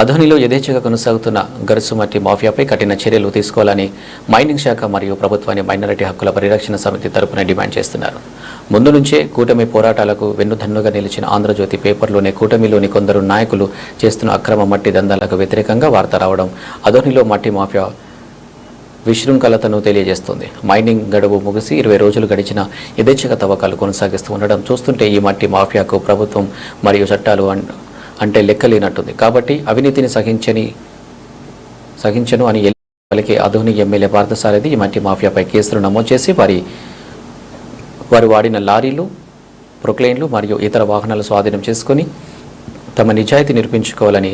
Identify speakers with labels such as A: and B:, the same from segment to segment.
A: అధోనిలో యథేచ్ఛగా కొనసాగుతున్న గరుసు మట్టి మాఫియాపై కఠిన చర్యలు తీసుకోవాలని మైనింగ్ శాఖ మరియు ప్రభుత్వాన్ని మైనారిటీ హక్కుల పరిరక్షణ సమితి తరపున డిమాండ్ చేస్తున్నారు. ముందు నుంచే కూటమి పోరాటాలకు వెన్నుదన్నుగా నిలిచిన ఆంధ్రజ్యోతి పేపర్లోనే కూటమిలోని కొందరు నాయకులు చేస్తున్న అక్రమ మట్టి దందాలకు వ్యతిరేకంగా వార్త రావడం అధోనిలో మట్టి మాఫియా విశృంఖలతను తెలియజేస్తుంది. మైనింగ్ గడువు ముగిసి ఇరవై రోజులు గడిచిన యథేచ్ఛగా తవ్వకాలు కొనసాగిస్తూ ఉండడం చూస్తుంటే ఈ మట్టి మాఫియాకు ప్రభుత్వం మరియు చట్టాలు అంటే లెక్కలేనట్టుంది. కాబట్టి అవినీతిని సహించని సహించను అని ఎల్- అధోని ఎమ్మెల్యే పార్థసారథి ఈ మట్టి మాఫియాపై కేసులు నమోదు చేసి వారి వారు వాడిన లారీలు ప్రొక్లైన్లు మరియు ఇతర వాహనాలు స్వాధీనం చేసుకొని తమ నిజాయితీ నిరూపించుకోవాలని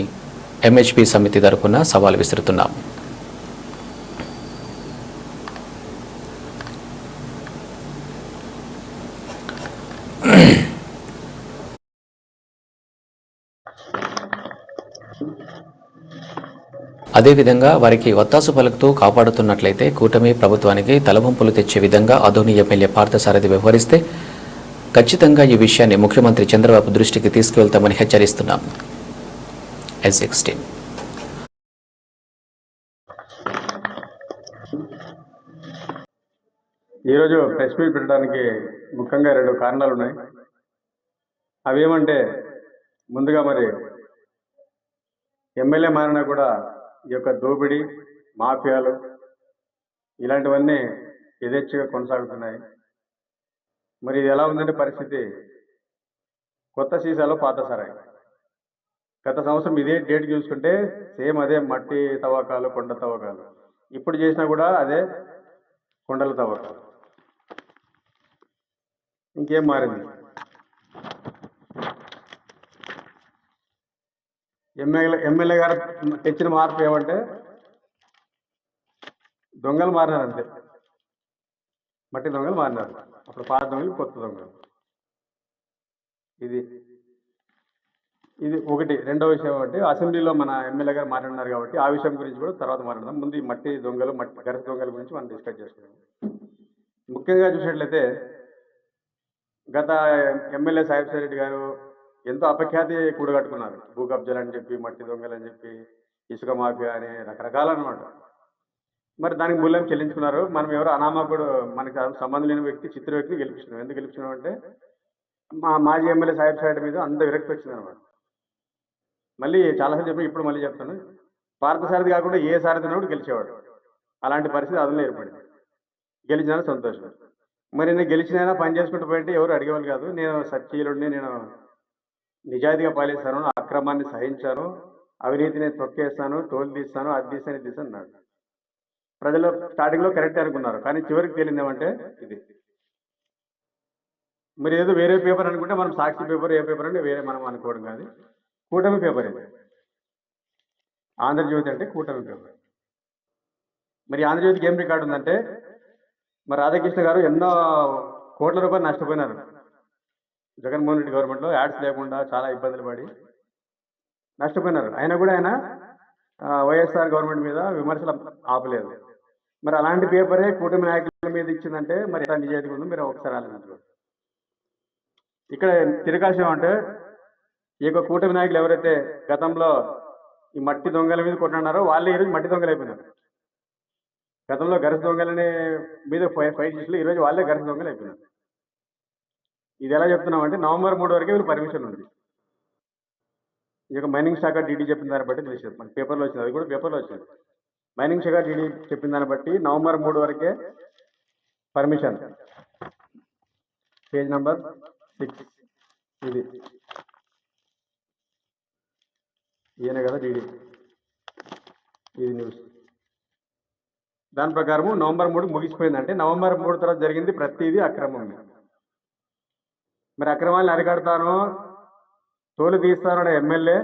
A: ఎంహెచ్పి సమితి తరపున సవాల్ విసురుతున్నాం. అదేవిధంగా వారికి ఒత్తాసు పలుకుతూ కాపాడుతున్నట్లయితే కూటమి ప్రభుత్వానికి తలవంపులు తెచ్చే విధంగా అధోని ఎమ్మెల్యే పార్థసారథి వ్యవహరిస్తే ఖచ్చితంగా ఈ విషయాన్ని ముఖ్యమంత్రి చంద్రబాబు దృష్టికి తీసుకువెళ్తామని హెచ్చరిస్తున్నాం. ఎస్ సిక్స్టీన్
B: ఈరోజు ప్రెస్ మీట్ పెట్టడానికి ముఖ్యంగా రెండు కారణాలు ఉన్నాయి. అవి ఏమంటే ముందుగా మరి ఎమ్మెల్యే మారినా కూడా ఈ యొక్క దోపిడీ మాఫియాలు ఇలాంటివన్నీ యథేచ్ఛగా కొనసాగుతున్నాయి. మరి ఇది ఎలా ఉందంటే పరిస్థితి? కొత్త సీసాలో పాత సరాయి. గత సంవత్సరం ఇదే డేట్ చూసుకుంటే సేమ్ అదే మట్టి తవ్వకాలు కొండ తవ్వకాలు. ఇప్పుడు చేసినా కూడా అదే కొండల తవ్వకాలు. ఇంకేం మారింది? ఎమ్మెల్యే ఎమ్మెల్యే గారు తెచ్చిన మార్పు ఏమంటే దొంగలు మారినారు అంతే. మట్టి దొంగలు మారినారు. అప్పుడు పాత దొంగలు కొత్త దొంగలు. ఇది ఇది ఒకటి. రెండో విషయం అంటే అసెంబ్లీలో మన ఎమ్మెల్యే గారు మాట్లాడినారు కాబట్టి ఆ విషయం గురించి కూడా తర్వాత మాట్లాడదాం. ముందు ఈ మట్టి దొంగలు మట్టి గరస దొంగల గురించి మనం డిస్కస్ చేసుకున్నాం ముఖ్యంగా చూసినట్లయితే గత ఎమ్మెల్యే సాహిబ్ రెడ్డి గారు ఎంతో అపఖ్యాతి కూడగట్టుకున్నారు భూ కబ్జాలు అని చెప్పి మట్టి దొంగలు అని చెప్పి ఇసుక మాఫియా అని రకరకాలు అనమాట మరి దానికి మూల్యం చెల్లించుకున్నారు. మనం ఎవరు అనామకుడు మనకి సంబంధం లేని వ్యక్తి చిత్ర వ్యక్తిని గెలిపించినాం. ఎందుకు గెలిపించినాం అంటే మా మాజీ ఎమ్మెల్యే సాహెబ్ సాయిడ్ మీద అంత విరక్తి వచ్చింది అనమాట మళ్ళీ చాలాసార్లు చెప్పి ఇప్పుడు మళ్ళీ చెప్తాను. భారత సారథి కాకుండా ఏ సారథిని కూడా గెలిచేవాడు. అలాంటి పరిస్థితి అదనలో ఏర్పడింది. గెలిచినా సంతోషం. మరి నేను గెలిచినైనా పని చేసుకుంటూ పోయింటే ఎవరు అడిగేవాళ్ళు కాదు. నేను సత్యీయుడిని నేను నిజాయితీగా పాలిస్తాను అక్రమాన్ని సహించాను అవినీతిని తొక్కేస్తాను తోలు తీస్తాను అది తీస్తాను ఇది అన్నాడు. ప్రజలు స్టార్టింగ్లో కరెక్ట్ అనుకున్నారు కానీ చివరికి తేలింది ఏమంటే ఇది. మరి ఏదో వేరే పేపర్ అనుకుంటే మనం సాక్షి పేపర్ ఏ పేపర్ అంటే వేరే మనం అనుకోవడం కాదు. కూటమి పేపర్ ఇది. ఆంధ్రజ్యోతి అంటే కూటమి పేపర్. మరి ఆంధ్రజ్యోతికి ఏం రికార్డు ఉందంటే మరి రాధాకృష్ణ గారు ఎన్నో కోట్ల రూపాయలు నష్టపోయినారు. జగన్మోహన్ రెడ్డి గవర్నమెంట్లో యాడ్స్ లేకుండా చాలా ఇబ్బందులు పడి నష్టపోయినారు. అయినా కూడా ఆయన వైఎస్ఆర్ గవర్నమెంట్ మీద విమర్శలు ఆపలేదు. మరి అలాంటి పేపరే కూటమి నాయకుల మీద ఇచ్చిందంటే మరి ఎంత నిజాయితీ ఉందో మీరు ఒకసారి ఆలోచించుకోండి ఇక్కడ తిరగాల్సిన అంటే ఈ యొక్క కూటమి నాయకులు ఎవరైతే గతంలో ఈ మట్టి దొంగల మీద కొట్టినారో వాళ్ళే ఈరోజు మట్టి దొంగలు అయిపోయినారు. గతంలో గరస దొంగలని మీద ఫైట్ చేసి ఈరోజు వాళ్ళే గరస దొంగలు అయిపోయినారు. ఇది ఎలా చెప్తున్నామంటే నవంబర్ మూడు వరకే వీళ్ళు పర్మిషన్ ఉంది. ఈ యొక్క మైనింగ్ శాఖ డీడీ చెప్పిన దాన్ని బట్టి తెలిసింది. మన పేపర్లో వచ్చింది. అది కూడా పేపర్లో వచ్చింది. మైనింగ్ శాఖ డీడీ చెప్పిన దాన్ని బట్టి నవంబర్ మూడు వరకే పర్మిషన్ పేజ్ నంబర్ సిక్స్ ఇది. ఈయన కదా డీడీ ఇది న్యూస్ దాని ప్రకారము నవంబర్ మూడు ముగిసిపోయిందంటే నవంబర్ మూడు తర్వాత జరిగింది ప్రతిదీ అక్రమం మరి అక్రమాలను అరికడతాను తోలు తీస్తాను ఎమ్మెల్యే.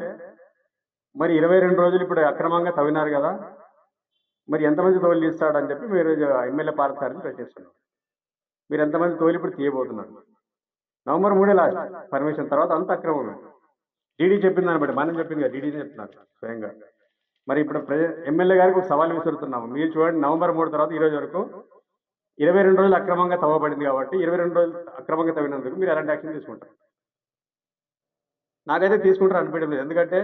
B: మరి ఇరవై రెండు రోజులు ఇప్పుడు అక్రమంగా తవ్వినారు కదా మరి ఎంతమంది తోలు తీస్తాడని చెప్పి మీరు ఎమ్మెల్యే పాలసారని ప్రశ్నిస్తున్నారు. మీరు ఎంతమంది తోలు ఇప్పుడు తీయబోతున్నారు? నవంబర్ మూడే లాస్ట్ పర్మిషన్ తర్వాత అంత అక్రమమే డీడీ చెప్పింది దాన్ని బట్టి మనం చెప్పింది కదా డీడీని చెప్తున్నారు స్వయంగా. మరి ఇప్పుడు ప్రజ ఎమ్మెల్యే గారికి ఒక సవాల్ విసురుతున్నాము. మీరు చూడండి నవంబర్ మూడు తర్వాత ఈ రోజు వరకు ఇరవై రెండు రోజులు అక్రమంగా తవ్వబడింది కాబట్టి ఇరవై రెండు రోజులు అక్రమంగా తవ్వినందుకు మీరు ఎలాంటి యాక్షన్ తీసుకుంటారు? నాకైతే తీసుకుంటారు అనిపించడం లేదు. ఎందుకంటే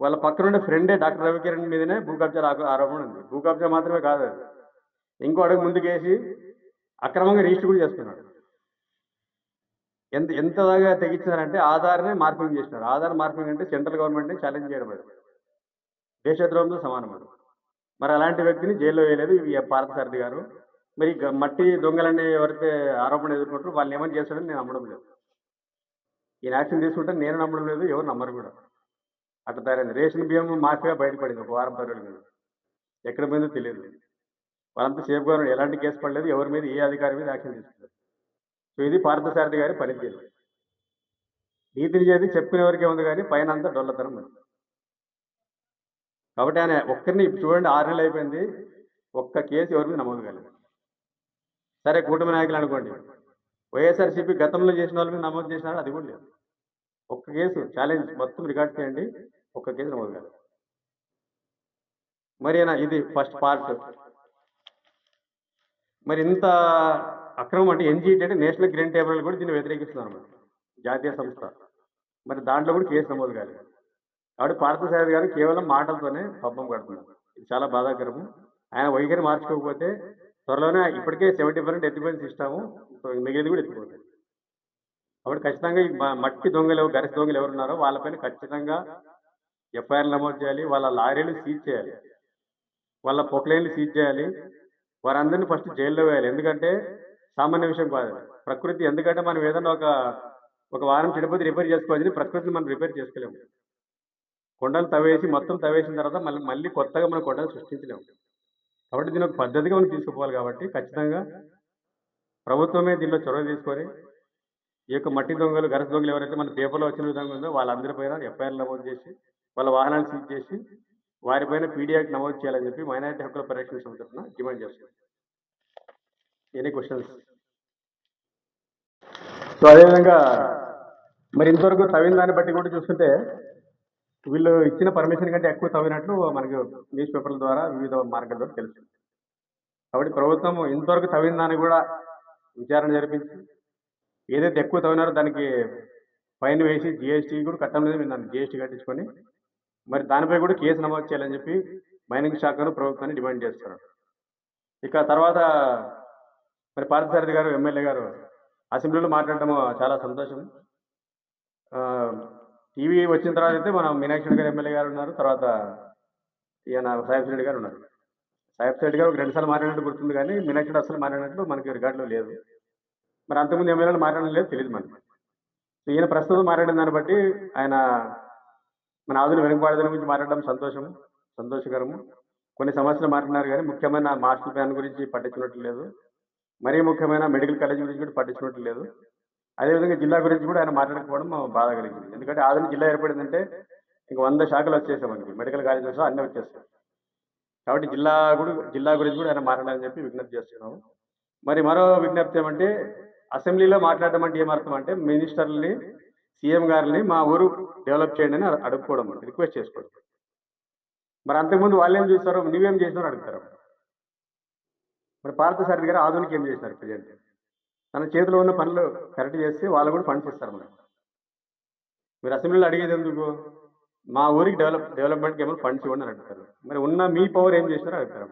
B: వాళ్ళ పక్కన ఉండే ఫ్రెండే డాక్టర్ రవికిరణ్ మీదనే భూ కబ్జా ఆరోపణ ఉంది. భూ కబ్జా మాత్రమే కాదు ఇంకో అడుగు ముందుకేసి అక్రమంగా రిజిస్టర్ కూడా చేస్తున్నాడు ఎంత ఎంత దాకా తెగించినారంటే ఆధార్నే మార్పింగ్ చేసినారు. ఆధార్ మార్పింగ్ అంటే సెంట్రల్ గవర్నమెంట్ని ఛాలెంజ్ చేయడం అది. దేశద్రోహంతో సమానం అది. మరి అలాంటి వ్యక్తిని జైల్లో వేయలేదు ఈ పార్థసారథి గారు. మరి మట్టి దొంగలని ఎవరైతే ఆరోపణ ఎదుర్కొంటారో వాళ్ళని ఏమని చేస్తాడని నేను నమ్మడం లేదు. ఈయన యాక్షన్ తీసుకుంటే నేను నమ్మడం లేదు ఎవరు నమ్మరు కూడా. అట్లా తయారైంది. రేషన్ బియ్యం మాఫియా బయటపడింది ఒక వారం పది మీద ఎక్కడ పోయిందో తెలియదు. వాళ్ళంతా సేఫ్గా ఉన్నారు. ఎలాంటి కేసు పడలేదు. ఎవరి మీద ఏ అధికారి మీద యాక్షన్ తీసుకున్నారు సో ఇది పార్థసారథి గారి పనితీరు. నీతిని చేసి చెప్పుకునేవరకే ఉంది కానీ పైన అంతా డొల్లతనం ఉంది కాబట్టి ఆయన ఒక్కరిని చూడండి ఆరు నెలలు అయిపోయింది. ఒక్క కేసు ఎవరి మీద నమోదు కాలేదు. సరే కూటమి నాయకులు అనుకోండి. వైఎస్ఆర్సీపీ గతంలో చేసిన వాళ్ళ మీద నమోదు చేసినారు అది కూడా లేదు. ఒక్క కేసు ఛాలెంజ్ మొత్తం రికార్డ్ చేయండి. ఒక్క కేసు నమోదు కాదు. మరి ఇది ఫస్ట్ పార్ట్. మరి ఇంత అక్రమం అంటే ఎన్జీటీ అంటే నేషనల్ గ్రీన్ టేబుల్ కూడా దీన్ని వ్యతిరేకిస్తున్నారు మరి జాతీయ సంస్థ. మరి దాంట్లో కూడా కేసు నమోదు కాలేదు. కాబట్టి పార్థసారథి గారు కేవలం మాటలతోనే పబ్బం కడుతున్నారు. ఇది చాలా బాధాకరము. ఆయన వైఖరి మార్చుకోకపోతే త్వరలోనే ఇప్పటికే సెవెంటీ పర్సెంట్ ఎత్తిపోయిన సిస్టము మిగిలింది కూడా ఎత్తిపోతుంది కాబట్టి ఖచ్చితంగా ఈ మట్టి దొంగలు ఎవరు గరిష్ట దొంగలు ఎవరున్నారో వాళ్ళపైన ఖచ్చితంగా ఎఫ్ఐఆర్ నమోదు చేయాలి. వాళ్ళ లారీలు సీజ్ చేయాలి. వాళ్ళ పొక్లైన్లు సీజ్ చేయాలి. వారందరినీ ఫస్ట్ జైల్లో వేయాలి. ఎందుకంటే సామాన్య విషయం కాదు. ప్రకృతి ఎందుకంటే మనం ఏదైనా ఒక ఒక వారం చెడిపోతే రిపేర్ చేసుకోవాలి ప్రకృతిని మనం రిపేర్ చేసుకోలేము. కొండలు తవ్వేసి మొత్తం తవ్వేసిన తర్వాత మళ్ళీ మళ్ళీ కొత్తగా మనం కొండలు సృష్టించలేము. కాబట్టి దీని ఒక పద్ధతిగా మనం తీసుకుపోవాలి కాబట్టి ఖచ్చితంగా ప్రభుత్వమే దీనిలో చొరవ తీసుకొని ఈ యొక్క మట్టి దొంగలు గరస దొంగలు ఎవరైతే మన పేపర్లో వచ్చిన విధంగా ఉందో వాళ్ళందరిపైన ఎఫ్ఐఆర్ నమోదు చేసి వాళ్ళ వాహనాలు సీజ్ చేసి వారిపైన పీడియాక్ నమోదు చేయాలని చెప్పి మైనారిటీ హక్కుల పరిరక్షణ సమితి తరఫున డిమాండ్ చేస్తుంది ఎనీ క్వశ్చన్స్ సో అదేవిధంగా మరి ఇంతవరకు తవ్విన దాన్ని బట్టి కూడా చూస్తుంటే వీళ్ళు ఇచ్చిన పర్మిషన్ కంటే ఎక్కువ తవ్వినట్లు మనకు న్యూస్ పేపర్ల ద్వారా వివిధ మార్గాల ద్వారా తెలుస్తుంది. కాబట్టి ప్రభుత్వం ఇంతవరకు తవ్విన దాన్ని కూడా విచారణ జరిపించి ఏదైతే ఎక్కువ తవ్వినారో దానికి ఫైన్ వేసి జిఎస్టీ కూడా కట్టడం లేదు దాన్ని జిఎస్టీ కట్టించుకొని మరి దానిపై కూడా కేసు నమోదు చేయాలని చెప్పి మైనింగ్ శాఖను ప్రభుత్వాన్ని డిమాండ్ చేస్తున్నారు. ఇక తర్వాత మరి పార్థసారథి గారు ఎమ్మెల్యే గారు అసెంబ్లీలో మాట్లాడటం చాలా సంతోషం. టీవీ వచ్చిన తర్వాత అయితే మనం మీనాక్షి గారు ఎమ్మెల్యే గారు ఉన్నారు తర్వాత ఈయన సాహిబ్ రెడ్డి గారు ఉన్నారు. సాహిబ్ రెడ్డి గారు ఒక రెండు సార్లు మాట్లాడినట్టు గుర్తుంది కానీ మీనాక్షి అసలు మాట్లాడినట్లు మనకి రికార్డులో లేదు. మరి అంతకుముందు ఎమ్మెల్యేలు మాట్లాడడం లేదు తెలియదు మనకి. సో ఈయన ప్రస్తుతం మాట్లాడిన దాన్ని బట్టి ఆయన మన ఆధునిక వెనుకబాటుదల గురించి మాట్లాడడం సంతోషం సంతోషకరము. కొన్ని సమస్యలు మాట్లాడినారు కానీ ముఖ్యమైన మాస్టర్ ప్లాన్ గురించి పట్టించినట్లు లేదు. మరీ ముఖ్యమైన మెడికల్ కాలేజ్ గురించి కూడా పట్టించినట్లు లేదు. అదేవిధంగా జిల్లా గురించి కూడా ఆయన మాట్లాడకపోవడం బాధ కలిగింది. ఎందుకంటే ఆధునిక జిల్లా ఏర్పడిందంటే ఇంక వంద శాఖలు వచ్చేసాయి మనకి. మెడికల్ కాలేజ్ అన్నీ వచ్చేస్తాయి కాబట్టి జిల్లా కూడా జిల్లా గురించి కూడా ఆయన మాట్లాడాలని చెప్పి విజ్ఞప్తి చేస్తున్నాము. మరి మరో విజ్ఞప్తి ఏమంటే అసెంబ్లీలో మాట్లాడడం అంటే ఏమర్థం అంటే మినిస్టర్ని సీఎం గారిని మా ఊరు డెవలప్ చేయండి అని అడు- అడుక్కోవడం రిక్వెస్ట్ చేసుకోవడం. మరి అంతకుముందు వాళ్ళు ఏం చూస్తారు నువ్వేం చేసినారు అడుగుతారు మరి పార్థసారథి గారు ఆధునిక ఏం చేసినారు ప్రజెంట్? తన చేతిలో ఉన్న పనులు కరెక్ట్ చేస్తే వాళ్ళు కూడా ఫండ్స్ ఇస్తారు మీరు. అసెంబ్లీలో అడిగేది ఎందుకు? మా ఊరికి డెవలప్ డెవలప్మెంట్కి ఏమైనా ఫండ్స్ ఇవ్వండి అని అడుగుతారు. మరి ఉన్న మీ పవర్ ఏం చేస్తారో అడుగుతారు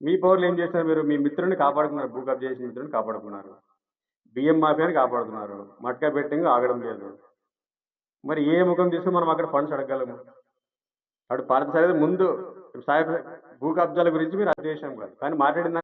B: మీ పవర్లు ఏం చేస్తారు మీరు? మీ మిత్రుని కాపాడుకున్నారు భూ కబ్జా చేసిన మిత్రుని కాపాడుకున్నారు. బియ్యం మాఫియాని కాపాడుతున్నారు. మట్కా బెట్టింగ్ ఆగడం లేదు. మరి ఏ ముఖం తీసుకుని మనం అక్కడ ఫండ్స్ అడగగలము? అటు పార్థసారథి ముందు సాహెబ్ భూ కబ్జాల గురించి మీరు అధ్యక్షం కాదు కానీ మాట్లాడిన